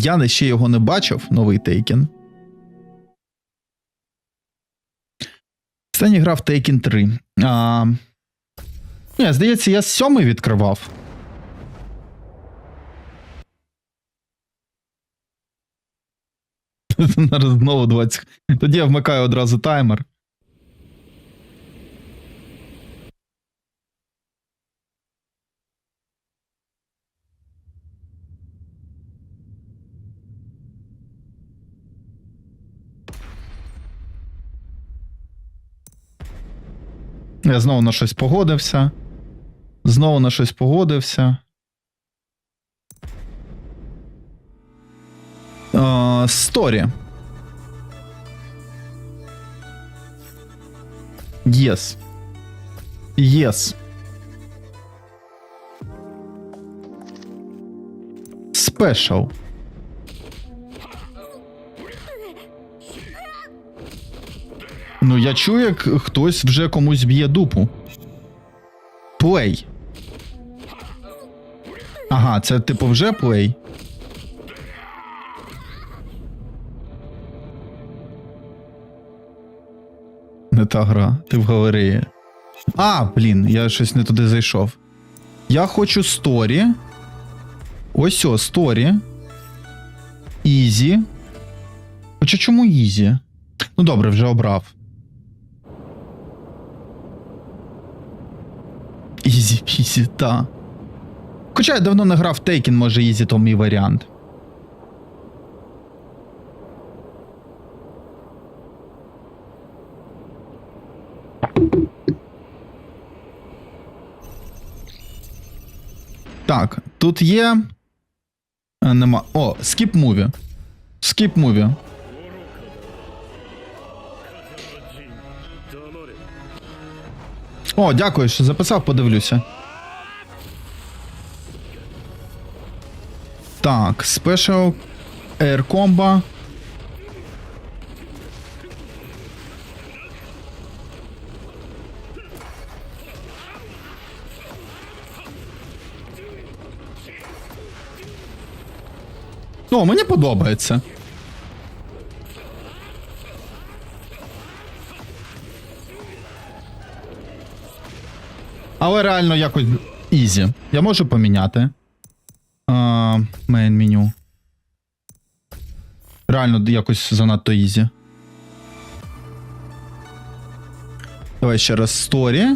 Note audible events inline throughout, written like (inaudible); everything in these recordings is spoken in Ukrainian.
Я ще його не бачив, новий Тейкен. Останній грав Taken 3. А... Ні, здається, я сьомий відкривав. (laughs) Зараз знову 20. Тоді я вмикаю одразу таймер. Я знову на щось погодився. Знову на щось погодився. Сторі. Yes. Yes. Special. Я чую, як хтось вже комусь б'є дупу. Плей. Ага, це типу вже плей. Не та гра, ти в галереї. А, блін, я щось не туди зайшов. Я хочу сторі. Ось о, сторі. Ізі. Хоча чому Ізі? Ну добре, вже обрав. Ізі пізі, та. Хоча я давно не грав Taken, може Ізі то мій варіант. Так, тут є. Е, Нема. О, скіп муві. Скіп муві. О, дякую, що записав, подивлюся. Так, Special Air Combo. О, мені подобається. Але реально якось ізі. Я можу поміняти. Мейн меню. Реально якось занадто ізі. Давай ще раз сторі.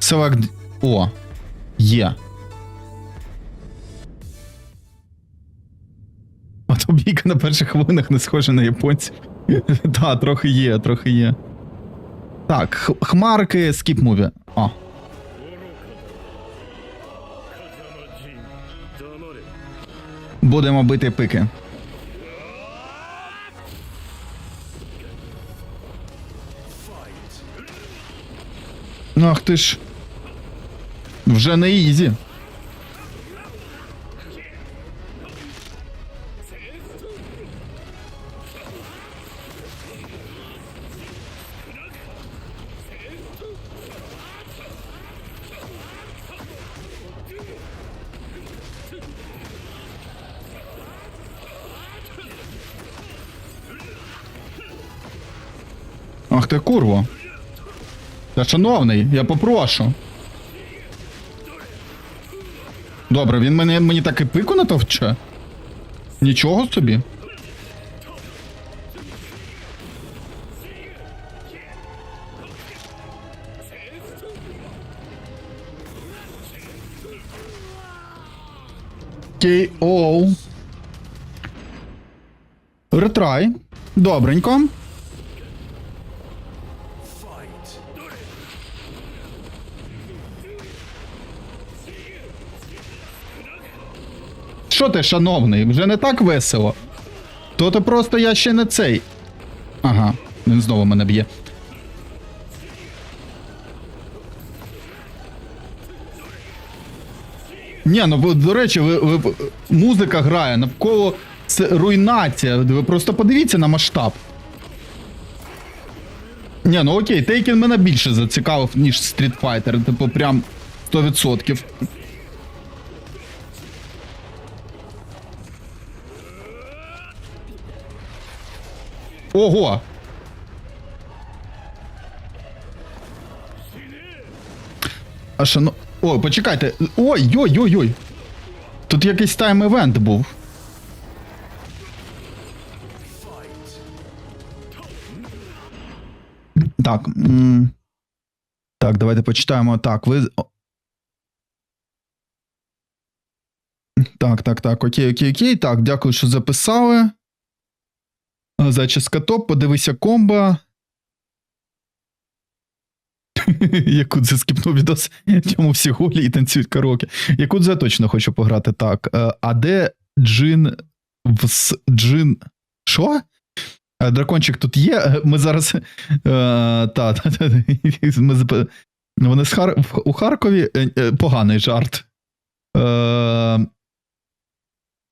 Select. О. Є. А то бійка на перших хвилинах не схожа на японців. (laughs) Так, трохи є, трохи є. Так, х- хмарки, скіп муві. О. Будемо бити пики. Ах ти ж. Вже не ізі. Ах ти курво. Та шановний, я попрошу. Добре, він мене, мені так і пику натовче? Нічого собі. Кей-оу. Ретрай. Добренько. Що ти, шановний, вже не так весело. То ти просто я ще не цей. Ага, він знову мене б'є. Ні, ну до речі, ви, ви, музика грає навколо це руйнація. Ви просто подивіться на масштаб. Ні, ну окей, Тейкен мене більше зацікавив, ніж Street Fighter, типу прям 100%. Ого! А що, ну. О, почекайте. Ой-ой-ой-ой. Тут якийсь тайм-евент був. Так. Так, давайте почитаємо. Так, ви. Так, так, так. Окей, окей, окей. Так, дякую, що записали. Зачіска топ, подивися комбо. (laughs) Якудзе скіпнув відос, чому всі голі і танцюють караоке. Якудзе точно хочу пограти так. Е, А де Джин вс Джин. Що? Е, Дракончик тут є. Е, Ми зараз. Та, та, та, Вони з Хар... у Харкові поганий жарт.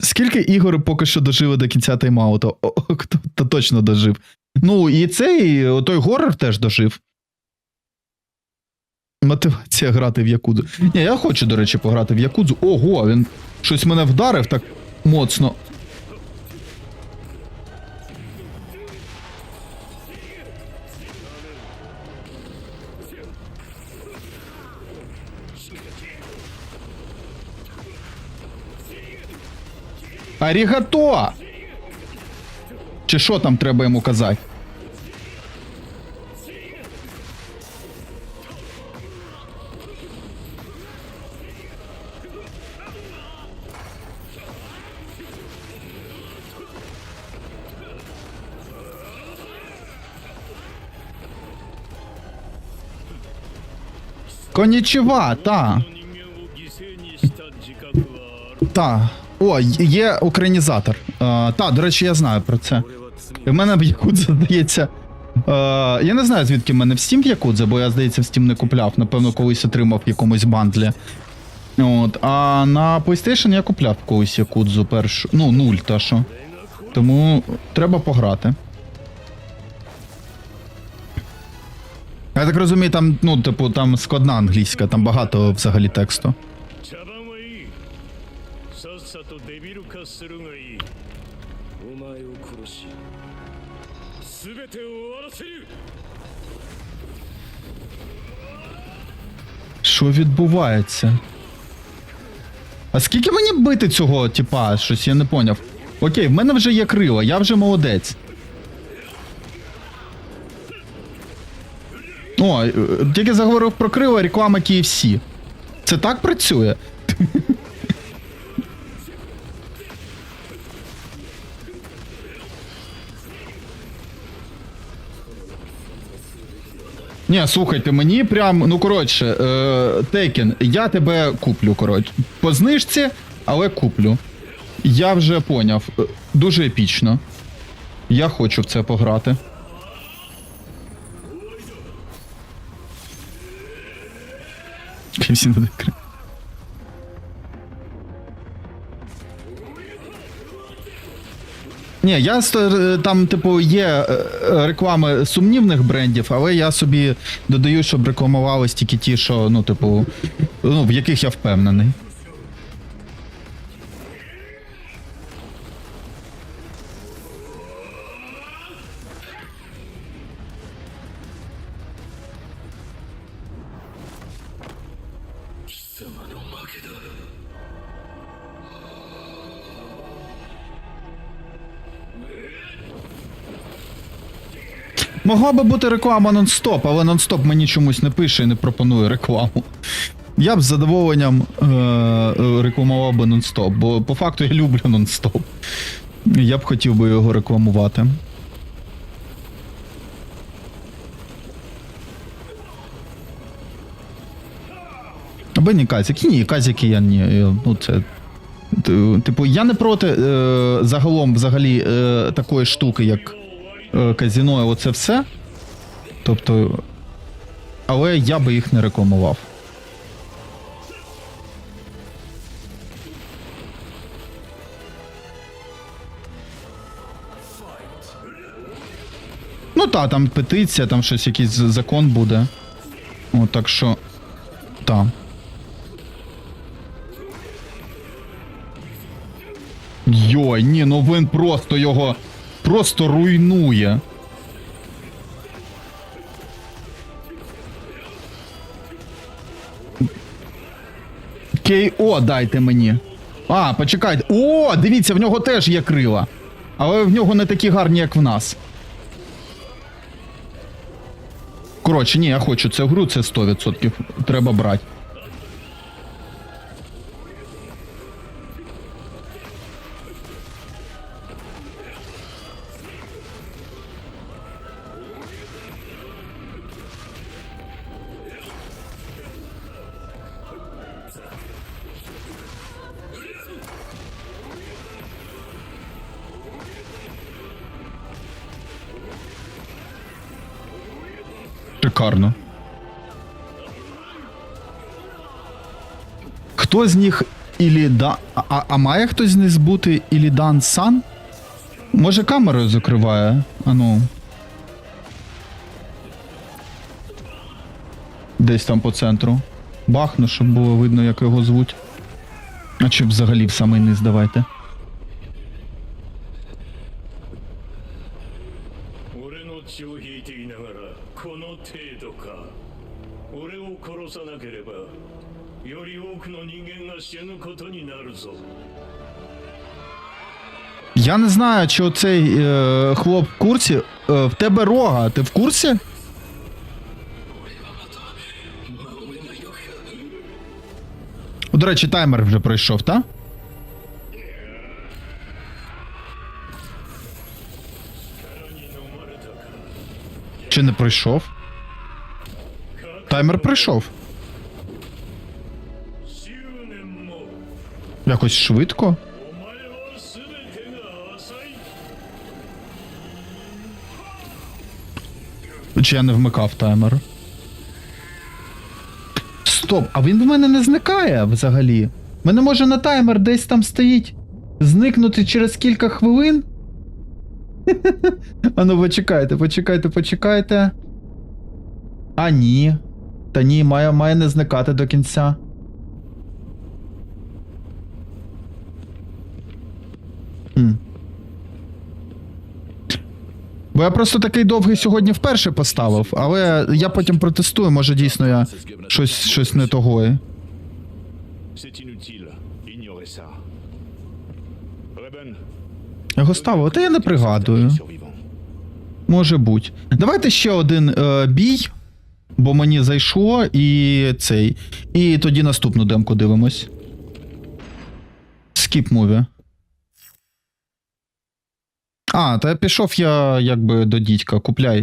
Скільки ігор поки що дожили до кінця тайм-ауту? О, о, хто та точно дожив. Ну, і цей той горор теж дожив. Мотивація грати в Якудзу. Ні, я хочу, до речі, пограти в Якудзу. Ого, він щось мене вдарив так моцно. Арігато! Чи що там треба йому казати? Конічева, та. Та. О, є українізатор. А, та, до речі, я знаю про це. І в мене Якудза, здається. А, я не знаю, звідки в мене в Steam якудзе, бо я, здається, в Steam не купляв. Напевно, колись отримав в якомусь бандлі. От, А на PlayStation я купляв колись Якудзу першу. Ну, нуль та що. Тому треба пограти. Я так розумію, там, ну, типу, там складна англійська, там багато взагалі тексту. 茶番はいいさっさとデビル化するがいいお前を殺し全てを終わらせる Що відбувається? А скільки мені бити цього, типа, щось я не поняв. Окей, в мене вже є крила, я вже молодець. О, е, тільки заговорив про крила, реклама KFC. Це так працює? (laughs) Ні, слухайте, мені прям, ну коротше, е, Текін, я тебе куплю, коротше. По знижці, але куплю. Я вже поняв. Е, Дуже епічно. Я хочу в це пограти. Всі буде кри- Ні, я е, там, типу, є е, е, реклами сумнівних брендів, але я собі додаю, щоб рекламувались тільки ті, що, ну, типу, ну, в яких я впевнений. Могла би бути реклама нон-стоп, але нон-стоп мені чомусь не пише і не пропонує рекламу. Я б з задоволенням е- рекламував би нон-стоп, бо по факту я люблю нон-стоп. Я б хотів би його рекламувати. Або ні казики. Ні, казики я ні. Ну це. Типу, я не проти е, загалом взагалі е, такої штуки, як казіно, і оце все. Тобто. Але я би їх не рекламував. Ну та, там петиція, там щось якийсь закон буде. О, так що. Та. Йой, ні, ну він просто його просто руйнує. Кей-О дайте мені. А, почекайте. О, дивіться, в нього теж є крила. Але в нього не такі гарні, як в нас. Коротше, ні, я хочу цю гру, це 100%. Треба брати. Шикарно. Хто з них Ілідан... А, а, а має хтось з них бути Ілідан Сан? Може камерою закриває? Ану. Десь там по центру. Бахну, щоб було видно, як його звуть. А чи взагалі в самий низ давайте. Я не знаю, чи оцей е, хлоп в курсі. Е, в тебе рога, ти в курсі? До речі, таймер вже пройшов, так? Чи не пройшов? Таймер пройшов. Якось швидко? Чи я не вмикав таймер? Стоп, а він в мене не зникає взагалі. Мене може на таймер десь там стоїть. Зникнути через кілька хвилин? (laughs) а ну почекайте, почекайте, почекайте. А ні. Та ні, має, має не зникати до кінця. Бо я просто такий довгий сьогодні вперше поставив, але я потім протестую, може дійсно я щось, щось не того. Його ставив, та я не пригадую. Може бути. Давайте ще один е, бій, бо мені зайшло, і цей. І тоді наступну демку дивимось. Скіп муві. А, та пішов я якби до дідька, купляй.